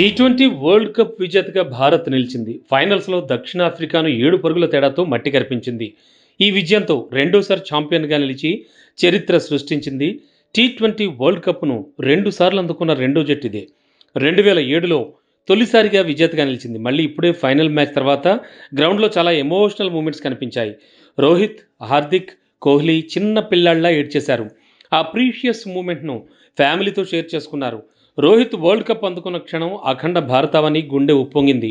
T twenty world cup విజేతగా భారత్ నిలిచింది. ఫైనల్స్లో దక్షిణాఫ్రికాను ఏడు పరుగుల తేడాతో మట్టి కరిపించింది. ఈ విజయంతో రెండోసారి ఛాంపియన్గా నిలిచి చరిత్ర సృష్టించింది. టీ ట్వంటీ వరల్డ్ కప్ను రెండుసార్లు అందుకున్న రెండో జట్టు ఇదే. రెండు వేల ఏడులో తొలిసారిగా విజేతగా నిలిచింది. మళ్ళీ ఇప్పుడే ఫైనల్ మ్యాచ్ తర్వాత గ్రౌండ్లో చాలా ఎమోషనల్ మూమెంట్స్ కనిపించాయి. రోహిత్ హార్దిక్ కోహ్లీ చిన్న పిల్లాళ్ళ ఏడ్చేశారు. ఆ ప్రీషియస్ మూమెంట్ను ఫ్యామిలీతో షేర్ చేసుకున్నారు. రోహిత్ వరల్డ్ కప్ అందుకున్న క్షణం అఖండ భారతావని గుండె ఉప్పొంగింది.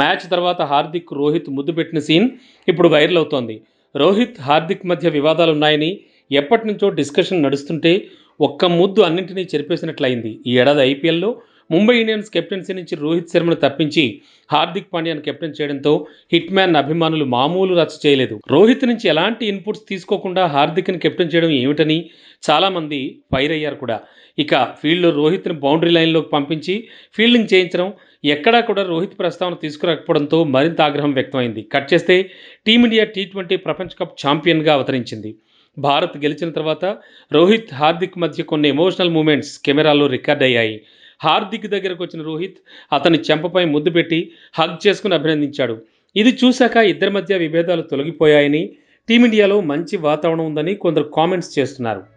మ్యాచ్ తర్వాత హార్దిక్ రోహిత్ ముద్దు పెట్టిన సీన్ ఇప్పుడు వైరల్ అవుతోంది. రోహిత్ హార్దిక్ మధ్య వివాదాలు ఉన్నాయని ఎప్పటి నుంచో డిస్కషన్ నడుస్తుంటే ఒక్క ముద్దు అన్నింటినీ చెరిపేసినట్లయింది. ఈ ఏడాది ఐపీఎల్లో ముంబై ఇండియన్స్ కెప్టెన్సీ నుంచి రోహిత్ శర్మను తప్పించి హార్దిక్ పాండ్యాను కెప్టెన్ చేయడంతో హిట్ మ్యాన్ అభిమానులు మామూలు రచ్చ చేయలేదు. రోహిత్ నుంచి ఎలాంటి ఇన్పుట్స్ తీసుకోకుండా హార్దిక్ని కెప్టెన్ చేయడం ఏమిటని చాలామంది ఫైర్ అయ్యారు కూడా. ఇక ఫీల్డ్లో రోహిత్ని బౌండరీ లైన్లోకి పంపించి ఫీల్డింగ్ చేయించడం ఎక్కడా కూడా రోహిత్ ప్రస్తావన తీసుకురాకపోవడంతో మరింత ఆగ్రహం వ్యక్తమైంది. కట్ చేస్తే టీమిండియా టీ ట్వంటీ ప్రపంచ కప్ ఛాంపియన్గా అవతరించింది. భారత్ గెలిచిన తర్వాత రోహిత్ హార్దిక్ మధ్య కొన్ని ఎమోషనల్ మూమెంట్స్ కెమెరాలో రికార్డ్ అయ్యాయి. హార్దిక్ దగ్గరకు వచ్చిన రోహిత్ అతని చెంపపై ముద్దు పెట్టి హగ్ చేసుకుని అభినందించాడు. ఇది చూశాక ఇద్దరి మధ్య విభేదాలు తొలగిపోయాయని టీమిండియాలో మంచి వాతావరణం ఉందని కొందరు కామెంట్స్ చేస్తున్నారు.